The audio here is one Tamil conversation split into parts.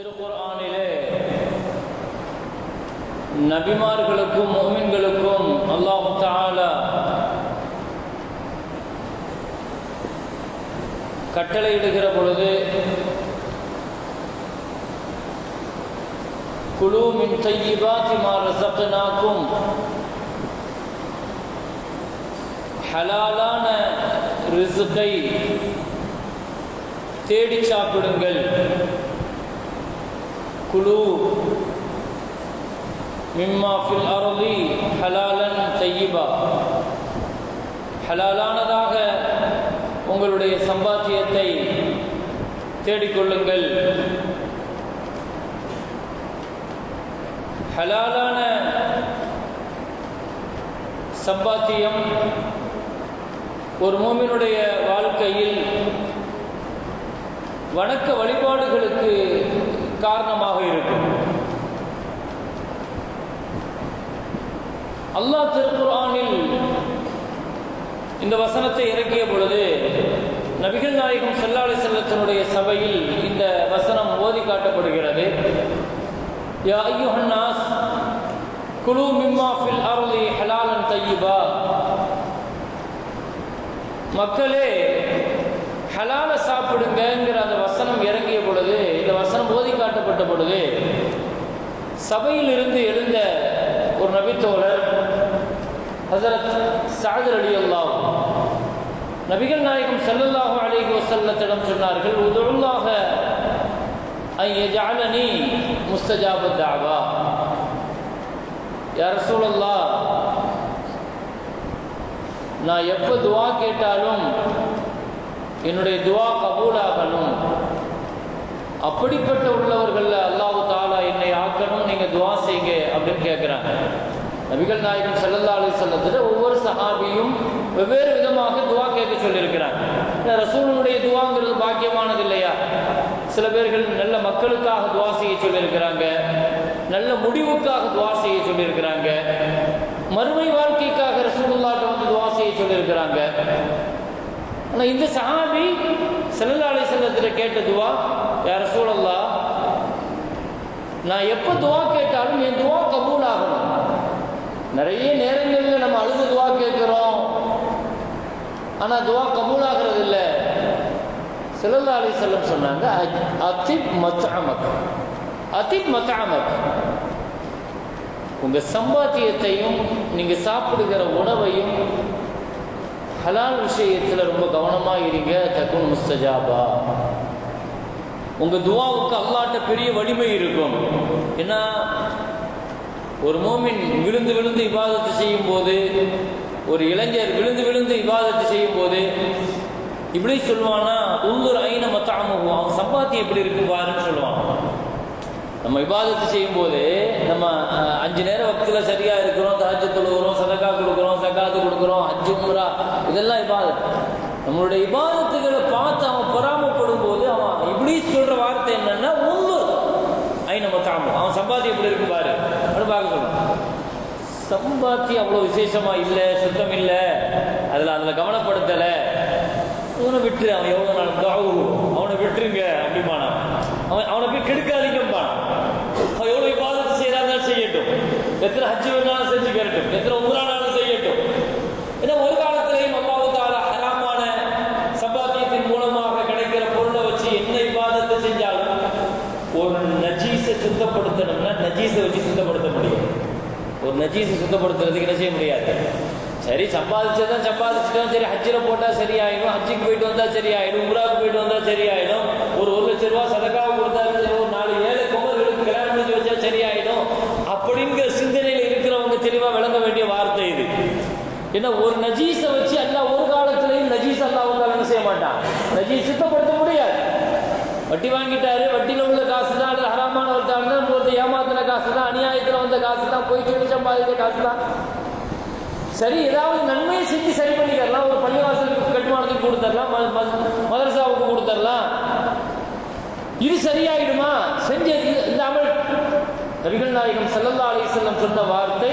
திருக்குர்ஆனிலே நபிமார்களுக்கும் மோமின்களுக்கும் அல்லாஹு தஆலா கட்டளையிடுகிற பொழுது குழு மின் தையிபாத்தி மா ஹலாலான ரிசுக்கை தேடி சாப்பிடுங்கள். குழு மிம்மா ஃபில் அருளி ஹலாலன் தையிபா ஹலாலானதாக உங்களுடைய சம்பாத்தியத்தை தேடிக்கொள்ளுங்கள். ஹலாலான சம்பாத்தியம் ஒரு மூமினுடைய வாழ்க்கையில் வணக்க வழிபாடுகளுக்கு காரணமாக இருக்கும் அல்லாஹ் திருக்குர்ஆனில் இந்த வசனத்தை இறக்கிய பொழுது நபிகள் நாயகம் செல்லாலை செல்லத்தினுடைய சபையில் இந்த வசனம் ஓதி காட்டப்படுகிறது. யா ஐயுஹன்னாஸ் குழு மிம்மா ஃபில் அருளி ஹலாலன் தையிபா மக்களே ஹலால சாப்பிடுங்கிற அந்த வசனம் இறங்கி வசனம் ஓதி காட்டப்பட்ட பொழுது சபையில் இருந்து எழுந்த ஒரு நபித்தோழர் ஹசரத் சாதர் அலி அல்லாஹ் நபிகள் நாயகம் சல்லல்லாஹு அலைஹி வஸல்லத்திடம் சொன்னார்கள் உதுல்லாஹ ஐயஜாலனி முஸ்தஜாபு தாவா தஅவா சூழல்லா நான் எப்போ துவா கேட்டாலும் என்னுடைய துவா கபூலாகணும். அப்படிப்பட்ட உள்ளவர்கள் அல்லாஹு தாலா என்னை ஆக்கணும் நீங்கள் துவா செய்யுங்க அப்படின்னு கேட்குறாங்க நபிகள் நாயகம் செல்லல்லா அலி செல்லத்துல ஒவ்வொரு சஹாபியும் வெவ்வேறு விதமாக துவா கேட்க சொல்லியிருக்கிறாங்க. ரசூலுடைய துவாங்கிறது பாக்கியமானது இல்லையா? சில பேர்கள் நல்ல மக்களுக்காக துவா செய்ய சொல்லியிருக்கிறாங்க. நல்ல முடிவுக்காக துவா செய்ய சொல்லியிருக்கிறாங்க. மறுமை வாழ்க்கைக்காக ரசூலுல்லாட்ட வந்து துவா செய்ய சொல்லியிருக்கிறாங்க. ஆனால் இந்த சஹாபி செல்லல்லா அலி செல்லத்தில் கேட்ட துவா யார சூழல்லா நான் எப்போ துவா கேட்டாலும் என் துவா கபூல் ஆகணும் நிறைய நேரங்களில் நம்ம அழுது துவா கேட்குறோம். ஆனால் துவா கபூல் ஆகிறது இல்லை சிலல்லா அலி செல்லம் சொன்னாங்க அதிப் மத்தாமக் அதிப் மத்தாமக் உங்கள் சம்பாத்தியத்தையும் நீங்கள் சாப்பிடுகிற உணவையும் ஹலால் விஷயத்தில் ரொம்ப கவனமாக இருங்க தக்குன் முஸ்தஜாபா. உங்கள் துவாவுக்கு அல்லாட்ட பெரிய வலிமை இருக்கும். ஏன்னா ஒரு மோமின் விழுந்து விழுந்து இபாதத்து செய்யும் போது ஒரு இளைஞர் விழுந்து விழுந்து இபாதத்து செய்யும் போது இப்படி சொல்லுவானா உள்ளூர் ஐன மத்தாமுகும் அவன் சம்பாத்தியம் எப்படி இருக்கு பாருன்னு சொல்லுவான் நம்ம விவாதத்தை செய்யும் போது நம்ம அஞ்சு நேரம் வக்தில் சரியா இருக்கிறோம் தாஜ்ய தொழுகிறோம் சதக்கா கொடுக்குறோம் சக்காத்து கொடுக்குறோம் அஞ்சு முறா இதெல்லாம் இபாதத்து நம்மளுடைய இபாதத்துகளை பார்த்து அவன் பொறாம அவன் சொல்ற வார்த்தை என்னன்னா உள்ளூர் ஐ நம்ம தாமும் அவன் சம்பாத்தியம் எப்படி இருக்கு பாரு. அப்படின்னு பார்க்க சொல்லுவான். சம்பாத்தியம் அவ்வளோ விசேஷமா இல்லை சுத்தம் இல்லை. அதில் அதில் கவனப்படுத்தலை. இவனை விட்டுரு அவன் எவ்வளோ நாள் தாவு அவனை விட்டுருங்க அப்படிமானா அவன். அவனை போய் கெடுக்காதீங்கம்பான். அவன் எவ்வளோ விவாதத்தை செய்யறாங்க செய்யட்டும். எத்தனை ஹஜ்ஜு வேணாலும் செஞ்சு கேட்கட்டும் எத்தனை உமரானாலும் செய்யட்டும் ஏன்னா ஒரு காலத்திலேயும் அம்மாவுக்கால ஹராமான சம்பாத்தியத்தின் மூலமாக கிடைக்கிற பொருளை வச்சு என்ன விவாதத்தை செஞ்சாலும் ஒரு நஜீஸை சுத்தப்படுத்தணும்னா நஜீஸை வச்சு சுத்தப்படுத்த முடியும். ஒரு நஜீஸை சுத்தப்படுத்துறதுக்கு என்ன செய்ய முடியாது? சரி சம்பாதிச்சதான் சம்பாதிச்சிட்டோம். சரி ஹஜ்ஜில் போட்டால் சரியாயிடும். ஹஜ்ஜிக்கு போயிட்டு வந்தால் சரியாயிடும். உராவுக்கு போயிட்டு வந்தால் சரியாயிடும். ஒரு ஒரு லட்ச ரூபா சதக்காவை கொடுத்தா ஒரு நாலு ஏழை குமர்களுக்கு கல்யாணம் முடிஞ்சு வச்சா சரியாயிடும். அப்படிங்கிற சிந்தனையில் இருக்கிறவங்க தெளிவாக விளங்க வேண்டிய வார்த்தை இது. ஏன்னா ஒரு நஜீஸை வச்சு அல்லா ஒரு காலத்திலையும் நஜீஸ் அல்லாவுக்கால் என்ன செய்ய மாட்டான்? நஜீஸ் சுத்தப்படுத்த வட்டி வாங்கிட்டாரு வட்டியில் உள்ள காசு தான் அல்லது ஹராமான வந்தாங்க ஒருத்தர் ஏமாத்தின காசு தான் அநியாயத்தில் வந்த காசு தான் போய் சொல்லி சம்பாதித்த காசு தான் சரி ஏதாவது நன்மையை செஞ்சு சரி பண்ணிக்கலாம் ஒரு பள்ளிவாசலுக்கு கட்டுமானத்துக்கு கொடுத்துடலாம் மதரசாவுக்கு கொடுத்துடலாம் இது சரியாயிடுமா? செஞ்சது இந்த அமல். நபிகள் நாயகம் சல்லல்லா அலிசல்லம் சொன்ன வார்த்தை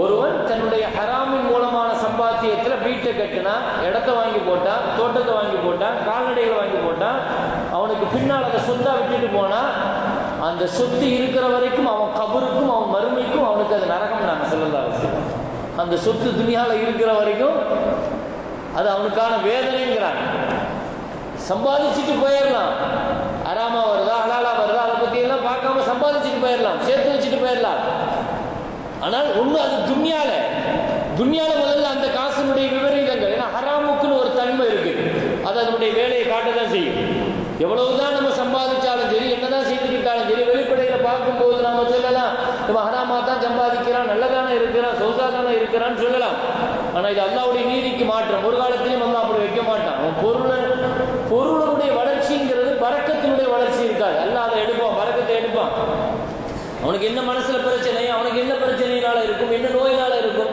ஒருவன் தன்னுடைய ஹராமின் மூலமான சம்பாத்தியத்தில் வீட்டை கட்டினா இடத்த வாங்கி போட்டான் தோட்டத்தை வாங்கி போட்டான் கால்நடைகளை வாங்கி போட்டான் அவனுக்கு பின்னால் அந்த சொந்தா விட்டுட்டு போனா அந்த சொத்து இருக்கிற வரைக்கும் அவன் கபருக்கும் அவன் மறுமைக்கும் அவனுக்கு அது நரகம் நாங்கள் சொல்லலாம் அந்த சொத்து துணியால இருக்கிற வரைக்கும் அது அவனுக்கான வேதனைங்கிறான் சம்பாதிச்சுட்டு போயிடலாம். அராமா வருதா அலாலா வருதா அதை பத்தி எல்லாம் பார்க்காம சம்பாதிச்சுட்டு போயிடலாம் சேர்த்து வச்சுட்டு போயிடலாம். ஆனால் ஒண்ணு அது துன்யால. துன்யால முதல்ல அந்த காசினுடைய விபரீதங்கள். ஏன்னா ஹராமுக்குன்னு ஒரு தன்மை இருக்கு. அது அதனுடைய வேலையை காட்டதான் செய்யும். எவ்வளவுதான் நம்ம சம்பாதிச்சாலும் சரி என்னதான் செய்துக்கிட்டாலும் சரி வெளிப்படையில பார்க்கும்போது நாம சொல்லலாம் நம்ம ஹராமா தான் சம்பாதிக்கிறான் நல்லதானே இருக்கிறான் சொசா தானே இருக்கிறான்னு சொல்லலாம். ஆனா இது அல்லாவுடைய நீதிக்கு மாற்றம். ஒரு காலத்திலையும் அல்லாஹ் அப்படி வைக்க மாட்டான். அவன் பொருளை பொருளுடைய வளர்ச்சிங்கிறது பறக்கத்தினுடைய வளர்ச்சி இருக்காது. அல்லாஹ் அதை எடுப்பான் பறக்கத்தை எடுப்பான். அவனுக்கு என்ன மனசுல பிரச்சனை அவனுக்கு என்ன பிரச்சனையினால இருக்கும் என்ன நோயினால இருக்கும்?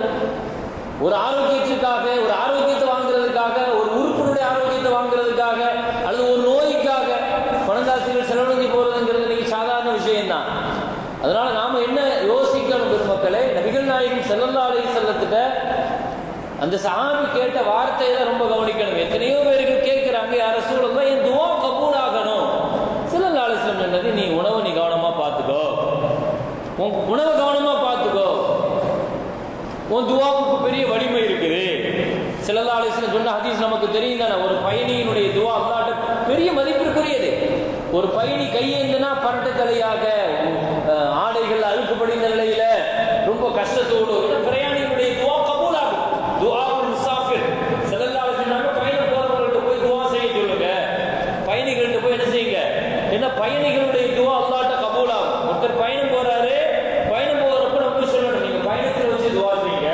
ஒரு ஆரோக்கியத்திற்காக ஒரு ஆரோக்கியத்தை வாங்குறதுக்காக ஒரு உறுப்பினுடைய ஆரோக்கியத்தை வாங்குறதுக்காக அல்லது ஒரு நோய்க்காக பணந்தாசிரியர் செலவழிஞ்சு போறதுங்கிறது இன்னைக்கு சாதாரண விஷயம்தான் அதனால நாம என்ன யோசிக்கணும் பெருமக்களே நபிகள் நாயகம் செல்லல்லா அலி செல்லத்திட்ட அந்த சஹாபி கேட்ட வார்த்தையை தான் ரொம்ப கவனிக்கணும். எத்தனையோ பேருக்கு கேட்கிறாங்க யார சூழல் என் துவா கபூல் ஆகணும் சில அலிஸ்லம் என்னது நீ உணவை நீ கவனமா பார்த்துக்கோ. உன் உணவை கவனமா பார்த்துக்கோ. உன் துவாவுக்கு பெரிய வலிமை இருக்குது. சில அலிஸ்லம் சொன்ன ஹதீஸ் நமக்கு தெரியும் தானே ஒரு பயணியினுடைய துவா அல்லாட்ட பெரிய மதிப்பிற்குரியது. ஒரு பயணி கையேந்தினா பரட்டு தலையாக ஆடைகள் அழுக்கு படிந்த நிலையில ரொம்ப கஷ்டத்தோடு ஏன்னா பிரயாணியினுடைய துவா கபூல் ஆகும் துவா முசாஃபிர் செல்லல்லா சொன்னாங்க பயணம் போறவங்கள்ட்ட போய் துவா செய்ய சொல்லுங்க பயணிகள்கிட்ட போய் என்ன செய்யுங்க ஏன்னா பயணிகளுடைய துவா அல்லாட்ட கபூல் ஆகும் ஒருத்தர் பயணம் போறாரு பயணம் போறப்ப நம்ம போய் சொல்லணும் நீங்க பயணத்தில் வச்சு துவா செய்யுங்க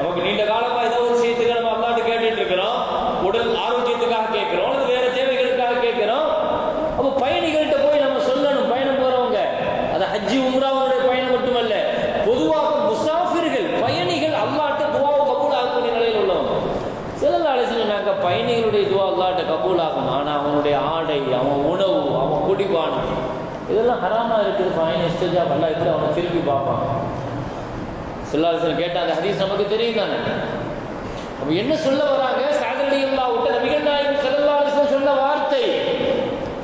நமக்கு நீண்ட காலமா ஏதோ ஒரு விஷயத்துக்கு நம்ம அல்லாட்ட கேட்டுட்டு இருக்கிறோம் உடல் ஆரோக்கியத்துக்காக கேட்கிறோம் அல்லது வேற தேவைகளுக்காக கேட்கிறோம் அப்போ பயணிகள்கிட்ட போய் நம்ம சொல்லணும் பயணம் போறவங்க அது ஹஜ்ஜி உம்ராவுடைய பயணம் மட்டுமல்ல பொதுவாக முசாஃபிர்கள் பயணிகள் அல்லாட்ட துவாவை கபூல் ஆகக்கூடிய நிலையில் உள்ளவங்க சில சொன்னாங்க பயணிகளுடைய துவா அல்லாட்ட கபூல் ஆகும் ஆனா அவனுடைய ஆடை அவன் உணவு அவன் குடிபானம் இதெல்லாம் ஹராமா இருக்குது ஃபைன் இஸ்டஜா அல்லா அவனை திருப்பி பார்ப்பான் சொல்லாசன் கேட்ட அந்த ஹதீஸ் நமக்கு தெரியும் தானே அப்போ என்ன சொல்ல வராங்க சாதனையில்லா விட்ட நபிகள் நாயகம் செல்லல்லாசன் சொன்ன வார்த்தை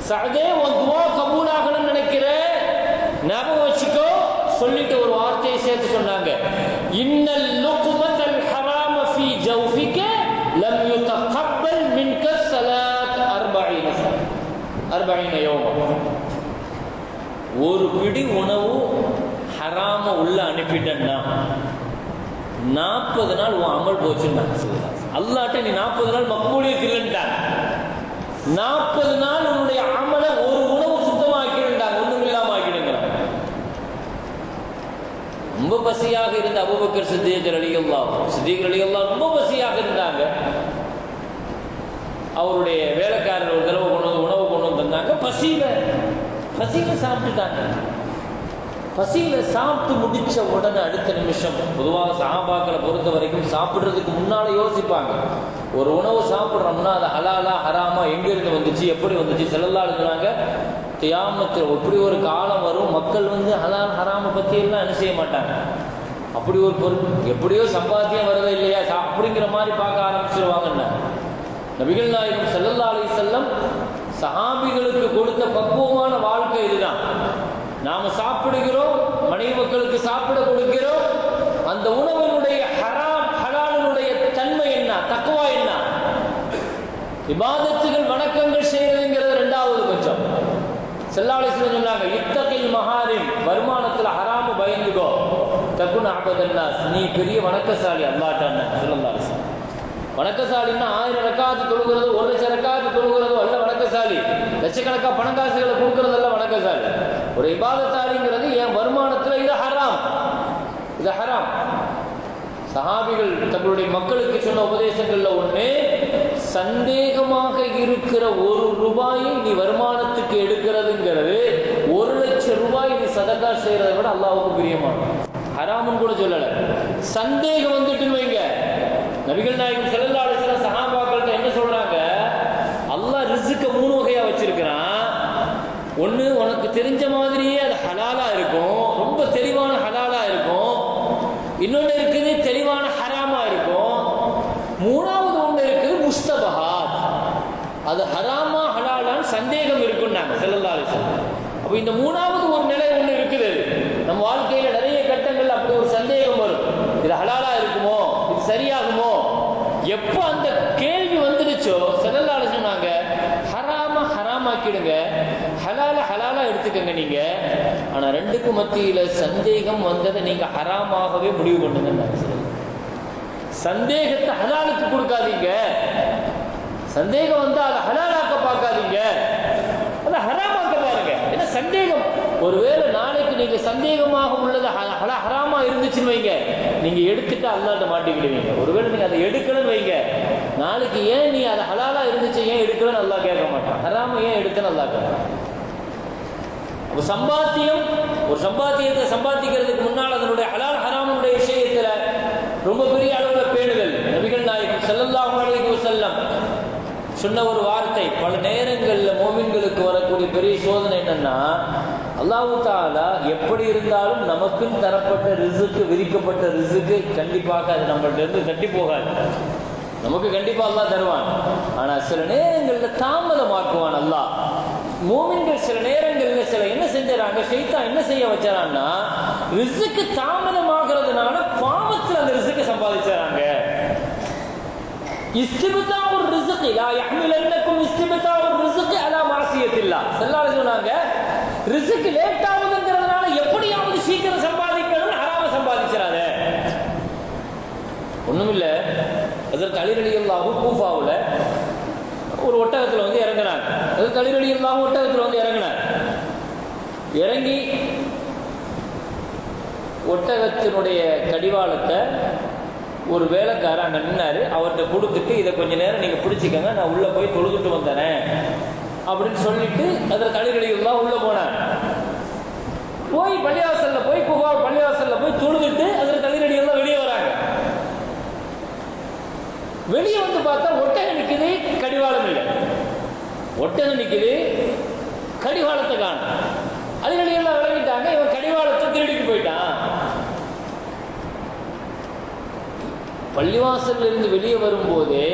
சகதே உன் துவா கபூல் ஆகணும்னு நினைக்கிற ஞாபகம் வச்சுக்கோ சொல்லிட்டு ஒரு வார்த்தையை சேர்த்து சொன்னாங்க இன்னல் லுக்மத்தல் ஹராம ஃபீ ஜௌஃபிக லம் யுதகப்பல் மின்க ஸலாத் 40 சன 40 யௌம ஒரு பிடி உணவு ஹராம உள்ள அனுப்பிட்டேன்னா நாற்பது நாள் உன் அமல் போச்சுன்னு. அல்லாட்ட நீ நாற்பது நாள் மக்பூலியத் இல்லைன்ட்டாங்க நாற்பது நாள் உன்னுடைய அமலை ஒரு உணவு சுத்தமாக்கிடுண்டாங்க ஒன்றும் இல்லாம ஆக்கிடுங்கிறாங்க ரொம்ப பசியாக இருந்த அபுபக்கர் சித்திகர் அலிகல்லா சித்திகர் அலிகல்லா ரொம்ப பசியாக இருந்தாங்க. அவருடைய வேலைக்காரர் ஒரு தடவை கொண்டு வந்து உணவு கொண்டு வந்திருந்தாங்க பசியில பசியில சாப்பிட்டுட்டாங்க. பசியில சாப்பிட்டு முடிச்ச உடனே அடுத்த நிமிஷம் பொதுவாக சாபாக்களை பொறுத்த வரைக்கும் சாப்பிடுறதுக்கு முன்னால யோசிப்பாங்க. ஒரு உணவு சாப்பிட்றோம்னா அது ஹலாலா ஹராமா எங்கிருந்து வந்துச்சு எப்படி வந்துச்சு செல்லல்லா எழுதுனாங்க தியாமத்தில் எப்படி ஒரு காலம் வரும் மக்கள் வந்து ஹலால் ஹராம பத்தி எல்லாம் என்ன செய்ய மாட்டாங்க. அப்படி ஒரு பொருள் எப்படியோ சம்பாத்தியம் வருதா இல்லையா? சா- அப்படிங்கிற மாதிரி பார்க்க ஆரம்பிச்சிருவாங்கன்னு நபிகள் நாயகம் செல்லல்லா அலி செல்லம் சஹாபிகளுக்கு கொடுத்த பக்குவமான வாழ்க்கை இதுதான். நாம சாப்பிடுகிறோம் மனைவி மக்களுக்கு சாப்பிட கொடுக்கிறோம். அந்த உணவினுடைய ஹராம் ஹலாலினுடைய தன்மை என்ன தக்குவா என்ன? இபாதத்துகள் வணக்கங்கள் செய்யறதுங்கிறது ரெண்டாவது பட்சம் செல்லாலிசில சொன்னாங்க இத்தகில் மகாரின் வருமானத்துல ஹராம பயந்துகோ தக்குன்னு ஆபதன்னாஸ் நீ பெரிய வணக்கசாலி அல்லாட்டான்னு செல்லல்லாலிசன் வணக்கசாலின்னா ஆயிரம் ரக்காத்து தொழுகிறது ஒரு லட்சம் ரக்காத்து தொழுகிறதோ அல்ல. வணக்கசாலி. லட்சக்கணக்கா பணம் காசுகளை கொடுக்கறதெல்லாம் வணக்கசாலி. ஒரு இபாதத்தாலிங்கிறது என் வருமானத்துல இது ஹராம். இது ஹராம். சஹாபிகள் தங்களுடைய மக்களுக்கு சொன்ன உபதேசங்கள்ல ஒண்ணு சந்தேகமாக இருக்கிற ஒரு ரூபாயை நீ வருமானத்துக்கு எடுக்கிறதுங்கிறது ஒரு லட்சம் ரூபாய் நீ சதக்கா செய்யறதை விட அல்லாவுக்கு பிரியமானது. ஹராமுன்னு கூட சொல்லல. சந்தேகம் வந்துட்டுன்னு வைங்க. நபிகள் நாயகம் ஸல்லல்லாஹு சில வஸல்லம் ஒன்று உனக்கு தெரிஞ்ச மாதிரியே அது ஹலாலாக இருக்கும். ரொம்ப தெளிவான ஹலாலாக இருக்கும். இன்னொன்று இருக்குது தெளிவான ஹராமா இருக்கும். மூணாவது ஒன்று இருக்குது முஸ்தபஹாத். அது ஹராமா ஹலாலான்னு சந்தேகம் இருக்குன்னாங்க நாங்கள் அலைஹி அப்போ இந்த மூணாவது ஒரு நிலை ஒன்று இருக்குது. நம்ம வாழ்க்கையில் நிறைய கட்டங்கள் அப்படி ஒரு சந்தேகம் வரும். இது ஹலாலா இருக்குமோ? இது சரியாகுமோ? எப்போ அந்த கேள்வி வந்துடுச்சோ? செல்லல்லால சொன்னாங்க ஹராமா ஹராமாக்கிடுங்க. பார்த்துக்கங்க நீங்க. ஆனா ரெண்டுக்கும் மத்தியில சந்தேகம் வந்ததை நீங்க ஹராமாகவே முடிவு பண்ணுங்க சந்தேகத்தை ஹலாலுக்கு கொடுக்காதீங்க. சந்தேகம் வந்தா அதை ஹலாலாக்க பார்க்காதீங்க. அதை ஹராமாக்க பாருங்க. ஏன்னா சந்தேகம்? ஒருவேளை நாளைக்கு நீங்க சந்தேகமாக உள்ளது ஹலா ஹராமா இருந்துச்சுன்னு வைங்க. நீங்க எடுத்துட்டு அல்லாட்ட மாட்டிக்கிடுவீங்க ஒருவேளை நீங்க அதை எடுக்கணும்னு வைங்க. நாளைக்கு ஏன் நீ அதை ஹலாலா இருந்துச்சு ஏன் எடுக்கணும்னு நல்லா கேட்க மாட்டான். ஹராம ஏன் எடுக்க நல்லா கேட்க ஒரு சம்பாத்தியம் ஒரு சம்பாத்தியத்தை சம்பாதிக்கிறதுக்கு முன்னால் அதனுடைய ஹலால் ஹராமனுடைய விஷயத்தில் ரொம்ப பெரிய அளவில் பேணுதல். நபிகள் நாயகம் செல்லல்லாம் அலைஹி செல்லம் சொன்ன ஒரு வார்த்தை பல நேரங்களில் மோமின்களுக்கு வரக்கூடிய பெரிய சோதனை என்னன்னா அல்லாஹு தாலா எப்படி இருந்தாலும் நமக்குன்னு தரப்பட்ட ரிசுக்கு விதிக்கப்பட்ட ரிசுக்கு கண்டிப்பாக அது நம்மள்ட்ட இருந்து தட்டி போகாது. நமக்கு கண்டிப்பாக அல்லா தருவான். ஆனால் சில நேரங்களில் தாமதமாக்குவான் அல்லாஹ். மூமின்கள் சில நேரம் சில என்ன செஞ்சாங்க ஷைத்தான் என்ன செய்ய வச்சாரான்னா ரிசுக்கு தாமதம் ஆகிறதுனால பாவத்தில் அந்த ரிசுக்கு சம்பாதிச்சாங்க இஸ்திபத்தாவு ரிசுக்கு லா யஹ்மிலன்னக்கும் ஒரு ரிசுக்கு அலா மாசியத்தில்லா. செல்லால சொன்னாங்க ரிசுக்கு லேட் ஆகுதுங்கிறதுனால எப்படியாவது சீக்கிரம் சம்பாதிக்கணும்னு ஹராம சம்பாதிச்சிடாத ஒண்ணுமில்ல அதற்கு அலிரலியல்லாவும் கூஃபாவுல ஒரு ஒட்டகத்துல வந்து இறங்குனாங்க. அதற்கு அலிரலியல்லாவும் ஒட்டகத்துல வந்து இறங்கினார் இறங்கி ஒட்டகத்தினுடைய கடிவாளத்தை ஒரு வேலைக்காரர் அங்கே நின்னாரு. அவர்கிட்ட கொடுத்துட்டு இதை கொஞ்ச நேரம் நீங்கள் பிடிச்சிக்கங்க நான் உள்ளே போய் தொழுதுட்டு வந்தேன் அப்படின்னு சொல்லிட்டு அதில் கழிவடிகள்லாம் உள்ளே போனார் போய் பள்ளிவாசல்ல போய் புகா பள்ளிவாசல்ல போய் தொழுதுட்டு அதில் கழிவடிகள்லாம் வெளியே வராங்க. வெளியே வந்து பார்த்தா ஒட்டகம் நிற்குது கடிவாளம் இல்லை. ஒட்டகம் நிற்குது கடிவாளத்தை காணும். அதிரடியெல்லாம் விளங்கிட்டாங்க இவன் கடிவாளத்தை திருடிட்டு போயிட்டான். பள்ளிவாசல்ல இருந்து வெளியே வரும்போதே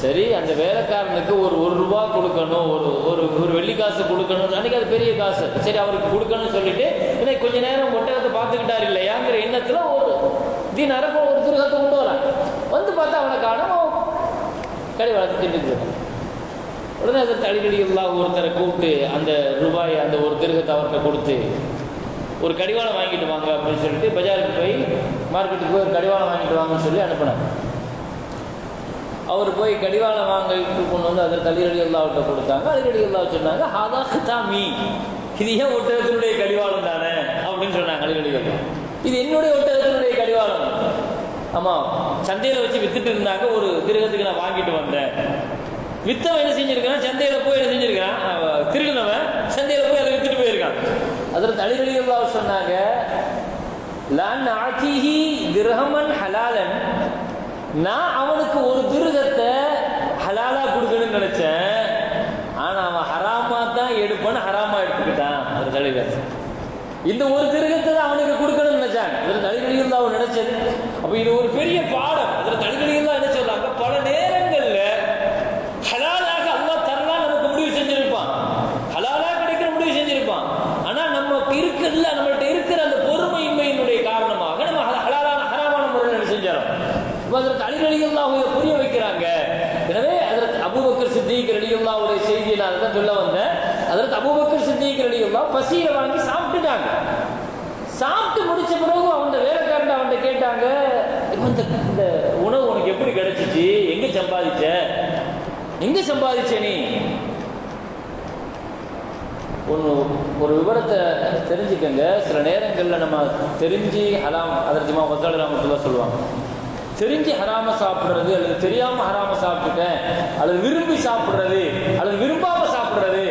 சரி அந்த வேலைக்காரனுக்கு ஒரு ஒரு ரூபா கொடுக்கணும் ஒரு ஒரு ஒரு வெள்ளி காசு கொடுக்கணும் அன்றைக்கி அது பெரிய காசு. சரி அவருக்கு கொடுக்கணும்னு சொல்லிட்டு இன்னைக்கு கொஞ்ச நேரம் ஒட்டகத்தை பார்த்துக்கிட்டாரு இல்லையாங்கிற எண்ணத்தில் ஒரு தீனார ஒரு திருகத்தை கொண்டு வரான். வந்து பார்த்தா அவனை காணும். கடை வளர்த்து திட்டு உடனே அதற்கு அடிக்கடி எல்லாம் ஒருத்தரை கூப்பிட்டு அந்த ரூபாய் அந்த ஒரு திருகத்தை அவர்கிட்ட கொடுத்து ஒரு கடிவாளம் வாங்கிட்டு வாங்க அப்படின்னு சொல்லிட்டு பஜாருக்கு போய் மார்க்கெட்டுக்கு போய் ஒரு கடிவாளம் வாங்கிட்டு வாங்கன்னு சொல்லி அனுப்பினார் அவர் போய் கடிவாளம் வாங்கிட்டு கொண்டு வந்து அதற்கு அலிரடி அல்லாவிட்ட கொடுத்தாங்க. அலிரடி அல்லா சொன்னாங்க ஹாதா ஹிதாமி. இது ஏன் ஒட்டகத்தினுடைய கடிவாளம் தானே? அப்படின்னு சொன்னாங்க அலிரடி அல்லா இது என்னுடைய ஒட்டகத்தினுடைய கடிவாளம். ஆமாம் சந்தையில் வச்சு வித்துட்டு இருந்தாங்க ஒரு திருகத்துக்கு நான் வாங்கிட்டு வந்தேன். வித்தவன் என்ன செஞ்சிருக்கான்? சந்தையில போய் என்ன செஞ்சிருக்கான்? அவன் திருடினவன் சந்தையில போய் அதை வித்துட்டு போயிருக்கான். அதற்கு அலிரலியல்லா சொன்னாங்க லான் ஆக்கிஹி கிரகமன் ஹலாலன். நான் அவனுக்கு ஒரு திருகத்தை ஹலாலா கொடுக்கணும்னு நினைச்சேன். ஆனா அவன் ஹராமா தான் எடுப்பான்னு ஹராமா எடுத்துக்கிட்டான் அது தலைவர் இந்த ஒரு திருகத்தை தான் அவனுக்கு கொடுக்கணும்னு நினைச்சாங்க. அதில் தலிகளியில் அவன் நினைச்சது. அப்ப இது ஒரு பெரிய பாடம். அதில் தலிகளியில் தான் என்ன சொல்றாங்க பல நேரங்கள்ல ஹலாலாக அல்லாஹ் தரலாம் நமக்கு முடிவு செஞ்சிருப்பான் ஹலாலா கிடைக்கிற முடிவு செஞ்சிருப்பான் ஆனா நமக்கு இருக்குல்ல நம்மள்ட்ட இருக்கிற அந்த பொறுமையின்மையினுடைய காரணமாக நம்ம ஹல- ஹலாலான ஹராமான முறையில் என்ன செஞ்சிடும் இப்ப அதற்கு அலிகளியல்லாஹ் புரிய வைக்கிறாங்க எனவே அதற்கு அபூபக்கர் சித்திக் ரலியல்லாவுடைய செய்தியை நான் சொல்ல வந்தேன் அதற்கு அபூபக்கர் சித்திக் ரலியல்லாஹ் பசியை வாங்கி சாப்பிட்டுட்டாங்க. சாப்பிட்டு முடிச்ச பிறகு அவன் வேலைக்காரன் அவன் கேட்டாங்க இந்த உணவு உனக்கு எப்படி கிடைச்சிச்சு? எங்க சம்பாதிச்ச? எங்க சம்பாதிச்ச நீ? ஒன்று ஒரு விவரத்தை தெரிஞ்சுக்கங்க. சில நேரங்களில் நம்ம தெரிஞ்சு ஹராம் அதர்ஜிமா வசால் ராமத்துல்லா சொல்லுவாங்க. தெரிஞ்சு ஹராம சாப்பிட்றது அல்லது தெரியாமல் ஹராம சாப்பிட்டுட்டேன் அல்லது விரும்பி சாப்பிட்றது அல்லது விரும்பாம சாப்பிடுறது.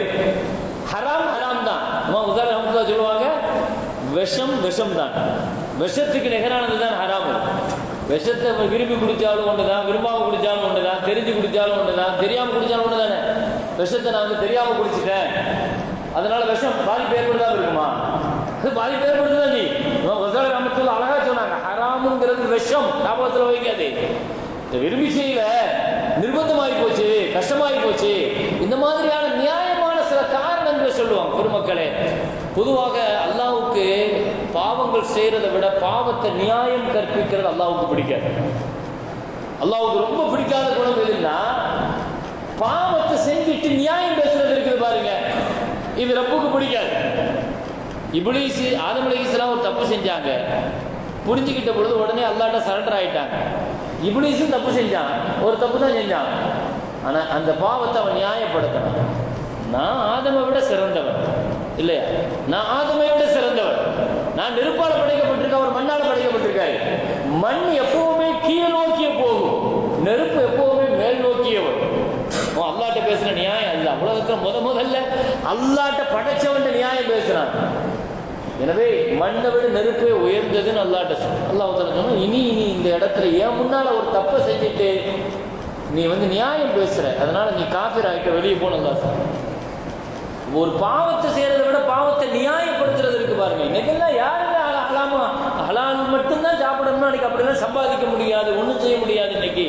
ஹராம் ஹராம் தான். உதாரணம் சொல்லுவாங்க விஷம் விஷம் தான். விஷத்துக்கு நிகரானது தான் ஹராம். விஷத்தை விரும்பி குடிச்சாலும் ஒன்று தான் விரும்பாம குடிச்சாலும் ஒன்று தான் தெரிஞ்சு குடிச்சாலும் ஒன்று தான் தெரியாம குடிச்சாலும் ஒன்று தானே விஷத்தை நான் வந்து தெரியாம குடிச்சிட்டேன். அதனால விஷம் பாதிப்பு ஏற்படுதாம இருக்குமா? அது பாதிப்பு ஏற்படுத்துதான் நீ? வசால ராமத்துல அழகா சொன்னாங்க ஹராமுங்கிறது விஷம் ஞாபகத்தில் வைக்காது. இந்த விரும்பி செய்யல நிர்பந்தமாகி போச்சு கஷ்டமாகி போச்சு. இந்த மாதிரியான சொல்லுவோம் பெருமக்களே. பொதுவாக அல்லாவுக்கு பாவங்கள் செய்யறதை விட பாவத்தை நியாயம் கற்பிக்கிறது அல்லாவுக்கு பிடிக்காது. அல்லாவுக்கு ரொம்ப பிடிக்காத குணம் எதுன்னா பாவத்தை செஞ்சுட்டு நியாயம் பேசுறது இருக்குது பாருங்க. இது ரப்புக்கு பிடிக்காது. இப்ளீஸ் ஆதம் அலைஹிஸ்ஸலாம் ஒரு தப்பு செஞ்சாங்க. புரிஞ்சுக்கிட்ட பொழுது உடனே அல்லாட்ட சரண்டர் ஆயிட்டாங்க. இப்ளீஸும் தப்பு செஞ்சான். ஒரு தப்பு தான் செஞ்சான். ஆனா அந்த பாவத்தை அவன் நியாயப்படுத்தணும். நான் ஆதமை விட சிறந்தவன். இல்லையா? நான் ஆதமை விட சிறந்தவன். நான் நெருப்பால் படைக்கப்பட்டிருக்கேன் அவர் மண்ணால் படைக்கப்பட்டிருக்காரு. மண் எப்பவுமே கீழ் நோக்கிய போகும். நெருப்பு எப்பவுமே மேல் நோக்கியவன் அல்லாட்ட பேசுன நியாயம் அல்ல. உலகத்துல முத முதல்ல அல்லாட்ட படைச்சவன் நியாயம் பேசுறான். எனவே மண்ணை விட நெருப்பே உயர்ந்ததுன்னு அல்லாட்ட சொன்ன அல்லாஹ் சொன்னா இனி இனி இந்த இடத்துல ஏன் முன்னால ஒரு தப்பை செஞ்சுட்டு நீ வந்து நியாயம் பேசுற. அதனால நீ காஃபிர் ஆகிட்ட வெளியே போனதா சார் ஒரு பாவத்தை செய்யறதை விட பாவத்தை நியாயப்படுத்துறது இருக்கு பாருங்க. இன்னைக்கெல்லாம் யாருங்க அலாமா ஹலாமா ஹலால் மட்டும்தான் சாப்பிடணும் அன்னைக்கு அப்படிலாம் சம்பாதிக்க முடியாது ஒண்ணும் செய்ய முடியாது இன்னைக்கு.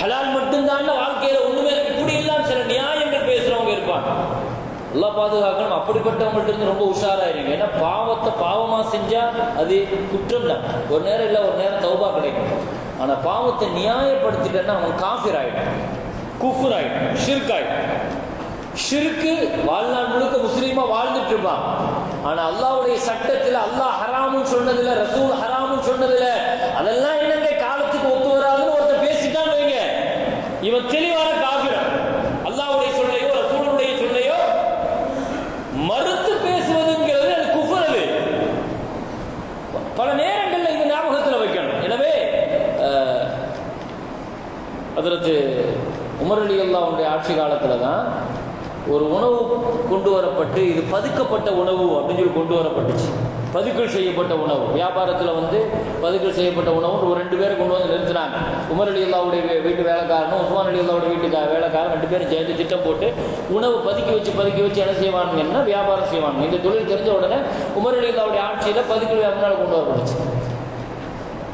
ஹலால் மட்டும்தான் வாழ்க்கையில ஒண்ணுமே இப்படி இல்லாம சில நியாயங்கள் பேசுறவங்க இருப்பாங்க. எல்லாம் பாதுகாக்கணும். அப்படிப்பட்டவங்கள்ட்ட இருந்து ரொம்ப உஷாரா ஏன்னா பாவத்தை பாவமா செஞ்சா அது குற்றம் தான். ஒரு நேரம் இல்லை ஒரு நேரம் தௌபா கிடைக்கும். ஆனா பாவத்தை நியாயப்படுத்திட்டேன்னா அவன் காஃபிர் ஆயிடும். குஃபுர் ஆயிடும். ஷிர்க் ஆயிடும். ஷிருக்கு வாழ்நாள் முழுக்க முஸ்லீமா வாழ்ந்துட்டு இருப்பான் ஆனா அல்லாவுடைய சட்டத்துல அல்லாஹ் ஹராமும் சொன்னதுல ரசூல் ஹராமுன்னு சொன்னதுல அதெல்லாம் என்னங்க காலத்துக்கு ஒத்து வராதுன்னு ஒருத்தர் பேசிட்டான் வைங்க. இவன் தெளிவான காபிரன் அல்லாவுடைய சொல்லையோ ரசூலுடைய சொல்லையோ மறுத்து பேசுவதுங்கிறது அது குஃபரது பல நேரங்களில் இது ஞாபகத்தில் வைக்கணும். எனவே அதற்கு உமரடி அல்லாவுடைய ஆட்சி காலத்துல தான் ஒரு உணவு கொண்டு வரப்பட்டு இது பதுக்கப்பட்ட உணவு அப்படின்னு சொல்லி கொண்டு வரப்பட்டுச்சு. பதுக்கல் செய்யப்பட்ட உணவு. வியாபாரத்தில் வந்து பதுக்கல் செய்யப்பட்ட உணவு ஒரு ரெண்டு பேரை கொண்டு வந்து நிறுத்தினாங்க. உமர் அலி அல்லாவுடைய வீட்டு வேலைக்காரனும் உஸ்மான் அலி அல்லாவுடைய வீட்டு வேலைக்காரன் ரெண்டு பேரும் சேர்ந்து திட்டம் போட்டு உணவு பதுக்கி வச்சு பதுக்கி வச்சு என்ன செய்வாங்கன்னா வியாபாரம் செய்வாங்க இந்த தொழில் தெரிஞ்ச உடனே உமர் அலி அல்லாவுடைய ஆட்சியில் பதுக்கல் வியாபாரம் கொண்டு வரப்பட்டுச்சு.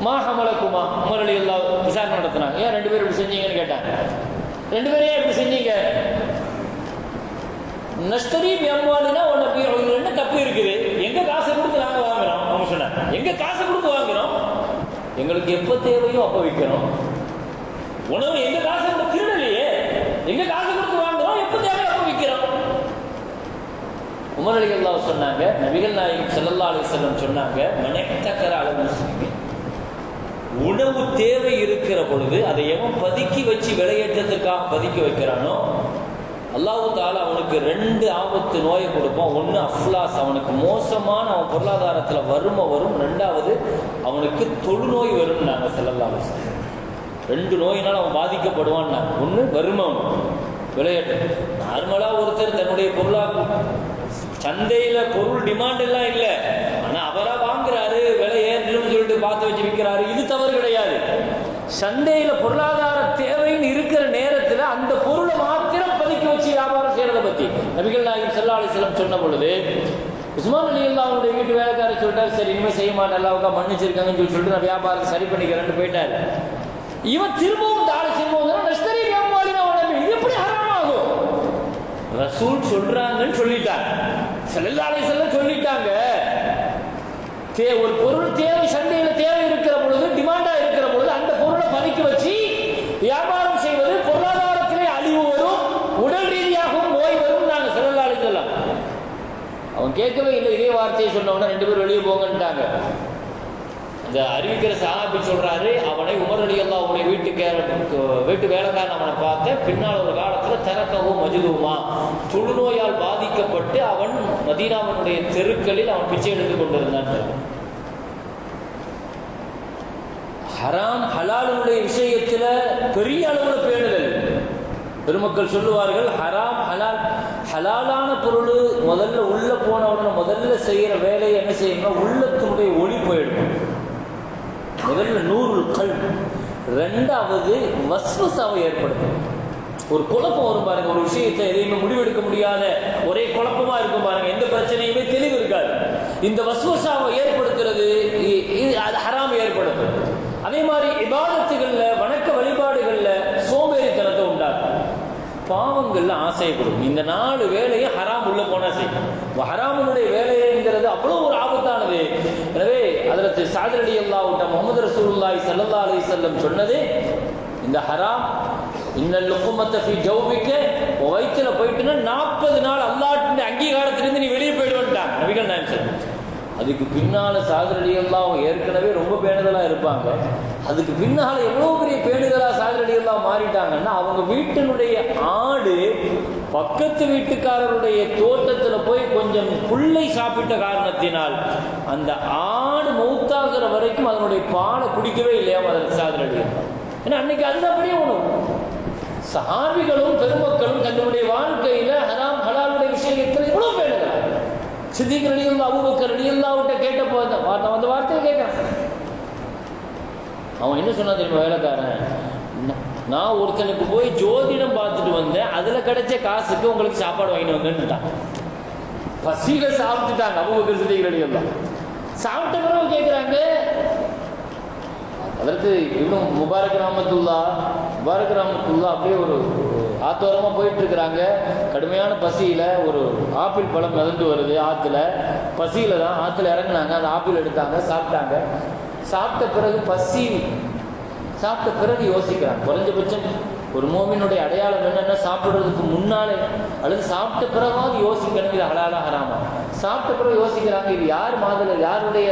மா ஹமலக்குமா? உமர் அலி அல்லா விசாரணை நடத்தினாங்க. ஏன் ரெண்டு பேரும் இப்படி செஞ்சீங்கன்னு கேட்டாங்க. ரெண்டு பேரையே இப்படி செஞ்சீங்க? நஷ்டரி மேம்பாடுனா உன்னை என்ன தப்பு இருக்குது? எங்க காசை கொடுத்து நாங்கள் வாங்குறோம்? அவங்க சொன்னாங்க எங்க காசை கொடுத்து வாங்குறோம்? எங்களுக்கு எப்ப தேவையோ அப்ப விற்கிறோம் உணவு எங்க காசை கொடுத்து திருடலையே? எங்க காசை கொடுத்து வாங்குறோம்? எப்ப தேவையோ அப்ப விற்கிறோம் உமர் அலி சொன்னாங்க நபிகள் நாயகம் ஸல்லல்லாஹு அலைஹி சொன்னாங்க மனைத்தக்கர அளவு முஸ்லிமே உணவு தேவை இருக்கிற பொழுது அதை எவன் பதுக்கி வச்சு விளையேற்றத்துக்காக பதுக்கி வைக்கிறானோ அல்லாஹு தாலா அவனுக்கு ரெண்டு ஆபத்து நோயை கொடுப்பான். ஒன்று அஃப்லாஸ் அவனுக்கு மோசமான அவன் பொருளாதாரத்தில் வறுமை வரும். ரெண்டாவது அவனுக்கு தொழுநோய் வரும் நாங்கள் செல்லலாம். ரெண்டு நோயினால் அவன் பாதிக்கப்படுவான் ஒன்று வறுமை விளையாட்டு. நார்மலாக ஒருத்தர் தன்னுடைய பொருளாக சந்தையில் பொருள் டிமாண்ட் எல்லாம் இல்லை. ஆனால் அவராக வாங்குறாரு விலை ஏறணும்னு சொல்லிட்டு பார்த்து வச்சு விற்கிறாரு இது தவறு கிடையாது. சந்தையில் பொருளாதார தேவைன்னு இருக்கிற நேரத்தில் அந்த பொருளை மாத்திரம் பதுக்கி வச்சு வியாபாரம் செய்யறதை பத்தி நபிகள் நாயகம் ஸல்லல்லாஹு அலைஹி சொன்ன பொழுது உஸ்மான் அலி அல்லா அவனுடைய வீட்டு வேலைக்காரர் சொல்லிட்டாரு சரி இனிமேல் செய்ய மாட்டேன் அல்லாவுக்கா மன்னிச்சிருக்காங்கன்னு சொல்லி சொல்லிட்டு நான் வியாபாரம் சரி பண்ணிக்கிறேன்னு போயிட்டாரு. இவன் திரும்பவும் தாழ திரும்பவும் நஷ்டரி வியாபாரினா உடம்பு இது எப்படி ஹராமாகும் ரசூல் சொல்றாங்கன்னு சொல்லிட்டாங்க. ஸல்லல்லாஹு அலைஹி சொல்லிட்டாங்க. தே ஒரு பொருள் தேவை சந்தையில் தேவை இருக்கிற பொழுது டிமாண்டா இருக்கிற பொழுது அந்த பொருளை பதுக்கி வச்சு வியாபாரம் செய்வது பொருளாதாரத்திலே அழிவு வரும் உடல் ரீதியாகவும் நோய் வரும் நாங்கள் ஸல்லல்லாஹு அலைஹி வஸல்லம் அவன் கேட்கவே இல்லை இதே வார்த்தையை சொன்ன ரெண்டு பேரும் வெளியே போங்கன்ட்டாங்க. அந்த அறிவிக்கிற சாபி சொல்றாரு அவனை உமர் அலி அல்லா அவனுடைய வீட்டுக்கு வீட்டு வேலைக்காரன் அவனை பார்த்த பின்னால் ஒரு காலத்துல தரக்கவும் மஜுதுமா தொழுநோயால் பாதிக்கப்பட்டு அவன் மதீனாவனுடைய தெருக்களில் அவன் பிச்சை எடுத்து கொண்டிருந்தான். ஹராம் ஹலாலுடைய விஷயத்துல பெரிய அளவுல பேணுதல். பெருமக்கள் சொல்லுவார்கள் ஹராம் ஹலால் ஹலாலான பொருள் முதல்ல உள்ள போன உடனே முதல்ல செய்யற வேலையை என்ன செய்யணும்னா உள்ளத்தினுடைய ஒளி போயிடும் முதல்ல நூறு கல் ரெண்டாவது வஸ்வசாவை ஏற்படுத்தும் ஒரு குழப்பம் வரும் பாருங்க ஒரு விஷயத்தை எதையுமே முடிவெடுக்க முடியாத ஒரே குழப்பமா இருக்கும் பாருங்க எந்த பிரச்சனையுமே தெளிவு இருக்காது. இந்த வஸ்வசாவை ஏற்படுத்துறது இ- இது அது ஹராம் ஏற்படுத்தும். அதே மாதிரி இபாதத்துகள்ல வணக்க பாவங்கள்ல ஆசைப்படும் இந்த நாலு வேலையும் ஹராம் உள்ள போனா செய்யும் ஹராமனுடைய வேலைங்கிறது அவ்வளவு ஒரு ஆபத்தானது. எனவே அதற்கு சாதரடி அல்லா விட்ட முகமது ரசூல்லாய் சல்லா அலி செல்லம் சொன்னது இந்த ஹராம் இந்த லுக்குமத்த ஃபி ஜௌபிக்க வயிற்றுல போயிட்டுன்னா நாற்பது நாள் அல்லாட்டின் அங்கீகாரத்திலிருந்து நீ வெளியே போயிடுவேன்ட்டாங்க நபிகள் நான் அதுக்கு பின்னால சாகரடி எல்லாம் ஏற்கனவே ரொம்ப பேணுதலாக இருப்பாங்க. அதுக்கு பின்னால எவ்வளோ பெரிய பேணுதலா சாகரடி மாறிட்டாங்கன்னா அவங்க வீட்டினுடைய ஆடு பக்கத்து வீட்டுக்காரருடைய தோட்டத்தில் போய் கொஞ்சம் புல்லை சாப்பிட்ட காரணத்தினால் அந்த ஆடு மௌத்தாகிற வரைக்கும் அதனுடைய பாலை குடிக்கவே இல்லையா அதற்கு சாகரடி ஏன்னா அன்னைக்கு அதுதான் பெரிய உணவு. சாமிகளும் பெருமக்களும் தங்களுடைய வாழ்க்கையில ஹராம் ஹலாலுடைய விஷயத்தில் எவ்வளவு பேணுதலா? சித்திக் ரலியல்லா அபூபக்கர் ரலியல்லா கேட்ட கேட்டப்போ அந்த வார்த்தை அந்த வார்த்தையை கேட்கறான். அவன் என்ன சொன்னா தெரியுமா வேலைக்காரன்? நான் ஒருத்தனுக்கு போய் ஜோதிடம் பார்த்துட்டு வந்தேன் அதுல கிடைச்ச காசுக்கு உங்களுக்கு சாப்பாடு வாங்கிட்டு வந்தேன்னுட்டான். பசியில சாப்பிட்டுட்டாங்க அவங்க சித்திக் சாப்பிட்ட பிறகு கேட்குறாங்க அதற்கு இன்னும் முபாரக் ராமத்துல்லா முபாரக் ராமத்துல்லா அப்படியே ஒரு ஆத்தோரமாக போயிட்டு இருக்கிறாங்க கடுமையான பசியில் ஒரு ஆப்பிள் பழம் மிதந்து வருது ஆற்றுல பசியில் தான் ஆற்றுல இறங்குனாங்க அந்த ஆப்பிள் எடுத்தாங்க சாப்பிட்டாங்க. சாப்பிட்ட பிறகு பசி சாப்பிட்ட பிறகு யோசிக்கிறான். குறைஞ்சபட்சம் ஒரு மோமினுடைய அடையாளம் என்னென்ன சாப்பிடுறதுக்கு முன்னாலே அல்லது சாப்பிட்ட பிறகாவது யோசிக்கணும் இது ஹலாலா ஹராமா. சாப்பிட்ட பிறகு யோசிக்கிறாங்க இது யார் மாதிரி யாருடைய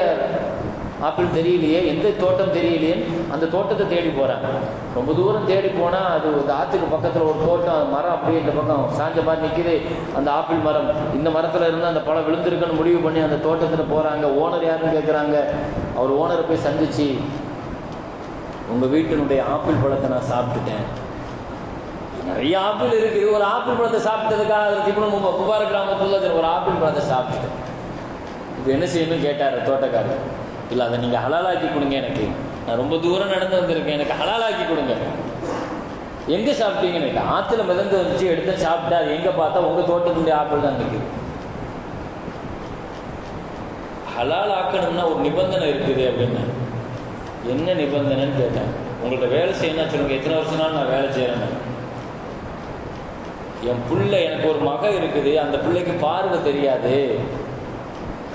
ஆப்பிள் தெரியலையே எந்த தோட்டம் தெரியலையே அந்த தோட்டத்தை தேடி போகிறாங்க ரொம்ப தூரம் தேடி போனால் அது இந்த ஆற்றுக்கு பக்கத்தில் ஒரு தோட்டம் மரம் அப்படியே இந்த பக்கம் சாஞ்ச மாதிரி நிற்கிது அந்த ஆப்பிள் மரம் இந்த மரத்தில் இருந்து அந்த பழம் விழுந்திருக்குன்னு முடிவு பண்ணி அந்த தோட்டத்தில் போகிறாங்க ஓனர் யாருன்னு கேட்குறாங்க அவர் ஓனரை போய் சந்திச்சு உங்கள் வீட்டினுடைய ஆப்பிள் பழத்தை நான் சாப்பிட்டுட்டேன். நிறைய ஆப்பிள் இருக்குது ஒரு ஆப்பிள் பழத்தை சாப்பிட்டதுக்காக அதில் இப்போ புகார் கிராமத்தில் ஒரு ஆப்பிள் பழத்தை சாப்பிட்டுட்டேன். இது என்ன செய்யணும்னு கேட்டார் தோட்டக்காரர். இல்லை அதை நீங்கள் ஹலாலாக்கி கொடுங்க எனக்கு. நான் ரொம்ப தூரம் நடந்து வந்திருக்கேன் எனக்கு ஹலாலாக்கி கொடுங்க. எங்கே சாப்பிட்டீங்கன்னு இல்லை ஆற்றுல மிதந்து வந்துச்சு எடுத்து சாப்பிட்டா அது எங்கே பார்த்தா உங்கள் தோட்டத்துடைய ஆப்பிள் தான் நிற்குது ஹலால் ஆக்கணும்னா ஒரு நிபந்தனை இருக்குது அப்படின்னு. என்ன நிபந்தனைன்னு கேட்டேன். உங்கள்ட்ட வேலை செய்யணும் சொல்லுங்க? எத்தனை வருஷம்னாலும் நான் வேலை செய்கிறேன் என் பிள்ளை எனக்கு ஒரு மகன் இருக்குது அந்த பிள்ளைக்கு பார்வை தெரியாது.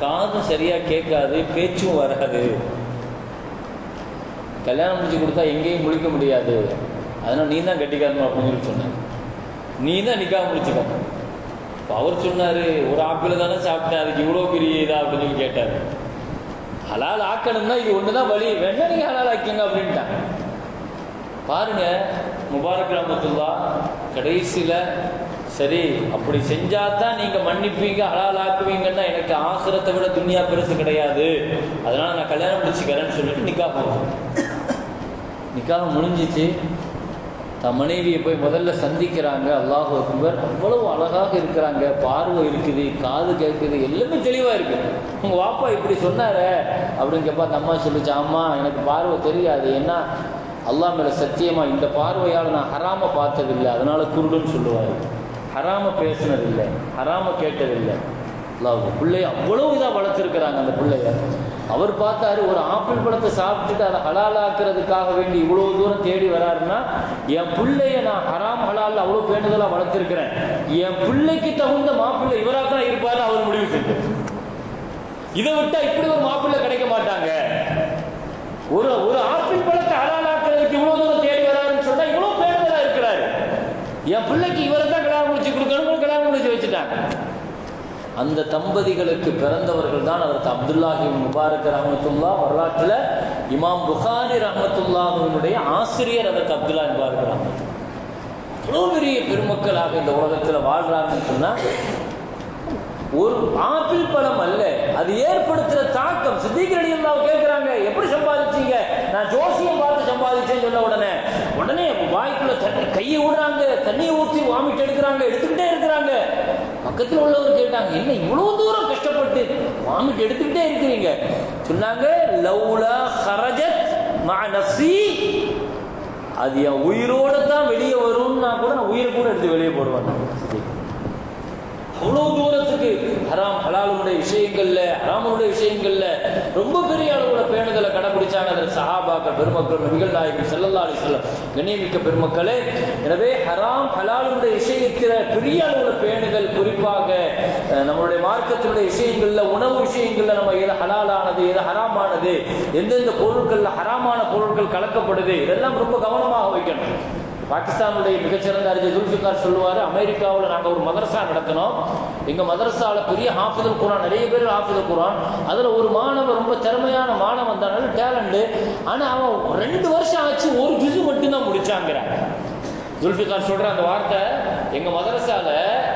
காதும் சரியாக கேட்காது பேச்சும் வராது. கல்யாணம் முடிச்சு கொடுத்தா எங்கேயும் முழிக்க முடியாது. அதனால் நீ தான் கட்டிக்காரணும் அப்படின்னு சொல்லி சொன்னார். நீ தான் நிக்காக முடிச்சுக்கோ இப்போ அவர் சொன்னார் ஒரு ஆப்பிள் தானே சாப்பிட்டேன் அதுக்கு இவ்வளோ பெரிய இதா? அப்படின்னு சொல்லி கேட்டார். ஹலால் ஆக்கணும்னா இது ஒன்று தான் வழி. வேணா நீங்க ஹலால் ஆக்கிங்க அப்படின்ட்டாங்க பாருங்க முபாரக் ரஹமத்துல்லா கடைசியில சரி அப்படி செஞ்சால் தான் நீங்க மன்னிப்பீங்க ஹலால் ஆக்குவீங்கன்னா எனக்கு ஆசிரத்தை விட துன்யா பெருசு கிடையாது. அதனால நான் கல்யாணம் முடிச்சுக்கிறேன்னு சொல்லிட்டு நிக்காக போகும் நிக்காக முடிஞ்சிச்சு. தன் மனைவியை போய் முதல்ல சந்திக்கிறாங்க அல்லாஹ் அக்பர். அவ்வளவு அழகாக இருக்கிறாங்க. பார்வை இருக்குது காது கேட்குது எல்லாமே தெளிவாக இருக்குது உங்கள் வாப்பா இப்படி சொன்னாரே அப்படின்னு கேட்பா அந்த அம்மா சொல்லிச்சு ஆமா எனக்கு பார்வை தெரியாது. ஏன்னா அல்லாஹ் மேலே சத்தியமாக இந்த பார்வையால் நான் ஹராமல் பார்த்ததில்லை. அதனால் குருடுன்னு சொல்லுவார். ஹராம பேசினதில்லை ஹராம கேட்டதில்லை. அல்லாஹ் பிள்ளைய அவ்வளவு இதாக வளர்த்துருக்குறாங்க அந்த பிள்ளைய. அவர் பார்த்தாரு ஒரு ஆப்பிள் பழத்தை சாப்பிட்டுட்டு அதை ஹலாலாக்குறதுக்காக வேண்டி இவ்வளவு தூரம் தேடி வராருன்னா என் பிள்ளைய நான் ஹராம் ஹலால் அவ்வளவு வேண்டுதலாக வளர்த்துருக்கிறேன். என் பிள்ளைக்கு தகுந்த மாப்பிள்ளை இவராக தான் இருப்பாரு அவர் முடிவு செஞ்சார் இதை விட்டா இப்படி ஒரு மாப்பிள்ளை கிடைக்க மாட்டாங்க. ஒரு ஒரு ஆப்பிள் பழத்தை ஹலாலாக்குறதுக்கு இவ்வளவு தூரம் தேடி வராருன்னு சொன்னா இவ்வளவு வேண்டுதலாக இருக்கிறாரு. என் பிள்ளைக்கு இவரை தான் வச்சுட்டாங்க அந்த தம்பதிகளுக்கு பிறந்தவர்கள் தான் அதற்கு அப்துல்லாஹி முபாரக் ரஹமத்துல்லா வரலாற்றில் இமாம் புகாரி ரஹமத்துல்லாஹினுடைய ஆசிரியர் அதற்கு அப்துல்லா முபாரக் ரஹமத்துல்லா இவ்வளோ பெரிய பெருமக்களாக இந்த உலகத்தில் வாழ்றாங்கன்னு சொன்னா ஒரு ஆப்பிள் பழம் அல்ல அது ஏற்படுத்துற தாக்கம். சித்திக் அலி கேட்கிறாங்க எப்படி சம்பாதிச்சீங்க? நான் ஜோசியம் பார்த்து சம்பாதிச்சேன்னு சொன்ன உடனே உடனே வாய்க்குள்ள தண்ணி கையை விடுறாங்க தண்ணியை ஊற்றி வாமிட் எடுக்கிறாங்க எடுத்துக்கிட்டே இருக்கிறாங்க பக்கத்தில் உள்ளவர் கேட்டாங்க என்ன இவ்வளவு தூரம் கஷ்டப்பட்டு வாமிட் எடுத்துக்கிட்டே இருக்கிறீங்க? சொன்னாங்க லவ்லா ஹரஜத் மானசி அது என் உயிரோட தான் வெளியே வரும்னா கூட நான் உயிரை கூட எடுத்து வெளியே போடுவேன். அவ்வளோ தூரத்துக்கு ஹராம் ஹலாலுடைய விஷயங்கள்ல ஹராமனுடைய விஷயங்கள்ல ரொம்ப பெரிய அளவு பேணுதலை அதில் சஹாபாக்கள் பெருமக்கள் நபிகள் நாயகம் ஸல்லல்லாஹு அலைஹி கண்ணியமிக்க பெருமக்களே. எனவே ஹராம் ஹலாலுடைய விஷயத்தில் பெரிய அளவுல பேணுதல் குறிப்பாக நம்மளுடைய மார்க்கத்தினுடைய விஷயங்கள்ல உணவு விஷயங்கள்ல நம்ம எது ஹலாலானது எது ஹராமானது எந்தெந்த பொருட்கள்ல ஹராமான பொருட்கள் கலக்கப்படுது இதெல்லாம் ரொம்ப கவனமாக வைக்கணும். பாகிஸ்தானுடைய மிகச்சிறந்த அறிஞர் ஜுல்ஃபிகார் சொல்லுவார் அமெரிக்காவில் நாங்கள் ஒரு மதரசா நடத்தினோம். எங்கள் மதரசாவில் பெரிய ஹாஃபிதல் குரான் நிறைய பேர் ஹாஃபிதல் குரான். அதில் ஒரு மாணவன் ரொம்ப திறமையான மாணவன் தான் நல்ல டேலண்ட்டு ஆனால் அவன் ரெண்டு வருஷம் ஆச்சு ஒரு ஜுசு மட்டும்தான் முடிச்சாங்கிறான். ஜுல்ஃபிகார் சொல்ற அந்த வார்த்தை எங்க மதரசால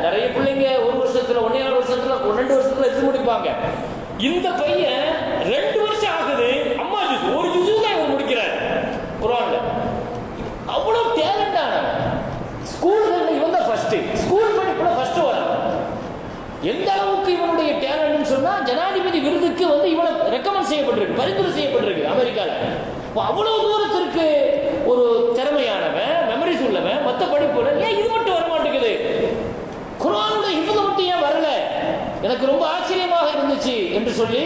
நிறைய பிள்ளைங்க ஒரு வருஷத்துல ஒன்னே ஆறு வருஷத்துல ரெண்டு வருஷத்துல எடுத்து முடிப்பாங்க. இந்த பையன் ரெண்டு வருஷம் ஆகுது அம்மா ஜூஸ் ஒரு ஜூஸ் தான் இவர் முடிக்கிறார் குரான்ல அவ்வளவு டேலண்டானவன் ஸ்கூல்கள்ல இவன் தான் ஃபர்ஸ்ட் ஸ்கூல் படிப்புல ஃபர்ஸ்ட் வரான் எந்த அளவுக்கு இவனுடைய டேலண்ட்னு சொன்னா ஜனாதிபதி விருதுக்கு வந்து இவ்வளோ ரெக்கமெண்ட் செய்யப்பட்டிருக்கு பரிந்துரை செய்யப்பட்டிருக்கு அமெரிக்கால. இப்போ அவ்வளவு தூரத்திற்கு ஒரு திறமையானவன் மெமரிஸ் உள்ளவன் மத்த படிப்புல ஏன் இது மட்டும் வர மாட்டேங்குது. குரானோட ஹிஃபுது மட்டும் ஏன் வரல? எனக்கு ரொம்ப ஆச்சரியமாக இருந்துச்சு என்று சொல்லி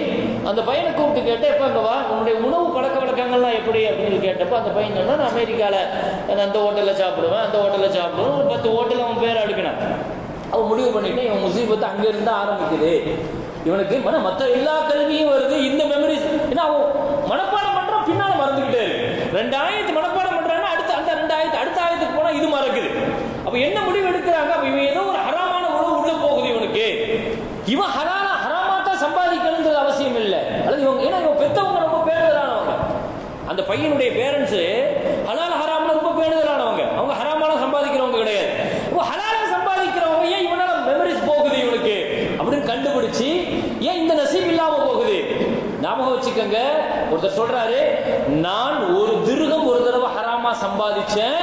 அந்த பையனை கூப்பிட்டு கேட்டேன் எப்ப அங்க வா உன்னுடைய உணவு பழக்க வழக்கங்கள்லாம் எப்படி? அப்படின்னு கேட்டப்போ அந்த பையன் சொன்னா நான் அமெரிக்கால நான் அந்த ஹோட்டல்ல சாப்பிடுவேன் அந்த ஹோட்டல்ல சாப்பிடுவேன் ஒரு பத்து ஹோட்டல் அவன் பேர் அடுக்கினான் அவன் முடிவு பண்ணிட்டு இவன் முசீபத்தை அங்க இருந்து ஆரம்பிக்குது. இவனுக்கு மன மற்ற எல்லா கல்வியும் வருது. இந்த மெமரிஸ் ஏன்னா அவன் மனப்பாடம் பண்றான் பின்னால மறந்துகிட்டே இருக்கு. ரெண்டு ஆயிரத்து மனப்பாடம் பண்றான்னா அடுத்த அந்த ரெண்டு ஆயிரத்து அடுத்த ஆயிரத்துக்கு போனா இது மறக்குது. அப்ப என்ன முடிவு எடுக்கிறாங்க? அப்ப இவன் ஏதோ ஒரு ஹராமான உணவு உள்ள போகுது இவனுக்கு. இவன் ஹரானா ஹராமா தான் சம்பாதிக்கணுங்கிறது அவசியம் இல்லை. அல்லது இவங்க ஏன்னா இவன் பெத்தவங்க ரொம்ப பேரதானவங்க அந்த பையனுடைய பேரண்ட்ஸ் ஹலால் ஹராம்ல ரொம்ப பேணுதலானவங்க அவங்க ஹராமான சம்பாதிக்கிறவங்க கிடையாது இப்போ ஹலால சம்பாதிக்கிறவங்க ஏன் இவனால மெமரிஸ் போகுது இவனுக்கு அப்படின்னு கண்டுபிடிச்சு ஏன் இந்த நசீப் இல்லாம போகுது ஞாபகம் வச்சுக்கோங்க. ஒருத்தர் சொல்றாரு நான் ஒரு திருகம் ஒரு தடவை ஹராமா சம்பாதிச்சேன்.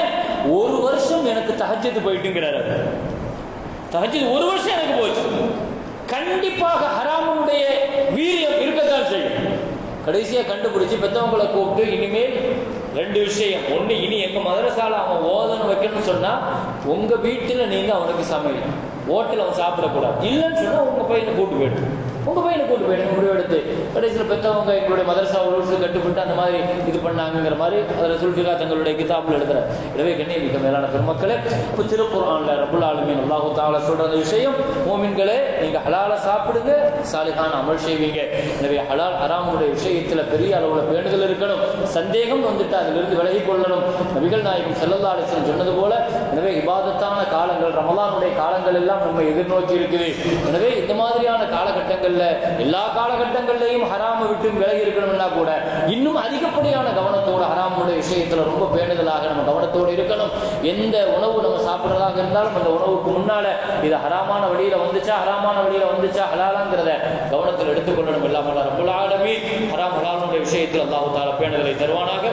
ஒரு வருஷம் எனக்கு தஹஜ்ஜத் போயிட்டுங்கிறாரு தஹஜ்ஜத் ஒரு வருஷம் எனக்கு போச்சு. கண்டிப்பாக ஹராமனுடைய வீரியம் இருக்கத்தான் செய்யும். கடைசியா கண்டுபிடிச்சு பெத்தவங்களை கூப்பிட்டு இனிமேல் ரெண்டு விஷயம். ஒண்ணு இனி எங்க மதரசால அவன் ஓதனை வைக்கணும்னு சொன்னா உங்க வீட்டுல நீங்க அவனுக்கு சமையல். ஹோட்டல் அவன் சாப்பிடக்கூடாது. இல்லைன்னு சொன்னா உங்க பையனை கூட்டு போயிடும் உங்க பையனை கூட்டு போயிடுங்க முடிவெடுத்து கடைசியில் பெற்றவங்க எங்களுடைய மதரசா ரூல்ஸ் கட்டுப்பட்டு அந்த மாதிரி இது பண்ணாங்கிற மாதிரி அதில் சுல்ஃபிகா தங்களுடைய கிதாபில் எழுதுற. எனவே கண்ணியமிக்க மேலான பெருமக்களே இப்போ திருக்குறான்ல ரபுல் ஆலமீன் அல்லாஹு தாலா சொல்ற அந்த விஷயம் மோமின்களே நீங்க ஹலால சாப்பிடுங்க சாலிகான அமல் செய்வீங்க. எனவே ஹலால் ஹராமுடைய விஷயத்தில் பெரிய அளவுல பேணுதல் இருக்கணும். சந்தேகம் வந்துட்டு அதிலிருந்து விலகி கொள்ளணும். நபிகள் நாயகம் செல்லல்லா சொன்னது போல எனவே இபாதத்தான காலங்கள் ரமலானுடைய காலங்கள் எல்லாம் நம்ம எதிர்நோக்கி இருக்குது எனவே இந்த மாதிரியான காலகட்டங்கள்ல எல்லா காலகட்டங்கள்லையும் ஹராம விட்டு விலகி இருக்கணும்னா கூட இன்னும் அதிகப்படியான கவனத்தோட ஹராமுடைய விஷயத்துல ரொம்ப பேணுதலாக நம்ம கவனத்தோடு இருக்கணும். எந்த உணவு நம்ம சாப்பிட்றதாக இருந்தாலும் அந்த உணவுக்கு முன்னால இது ஹராமான வழியில வந்துச்சா ஹராமான வழியில வந்துச்சா ஹலாலாங்கிறத கவனத்தில் எடுத்துக்கொள்ளணும். இல்லாமல் ரபுல் ஆலமீன். ஹராம் ஹலாலுடைய விஷயத்தில் அல்லாஹு தாலா பேணுதலை தருவானாக.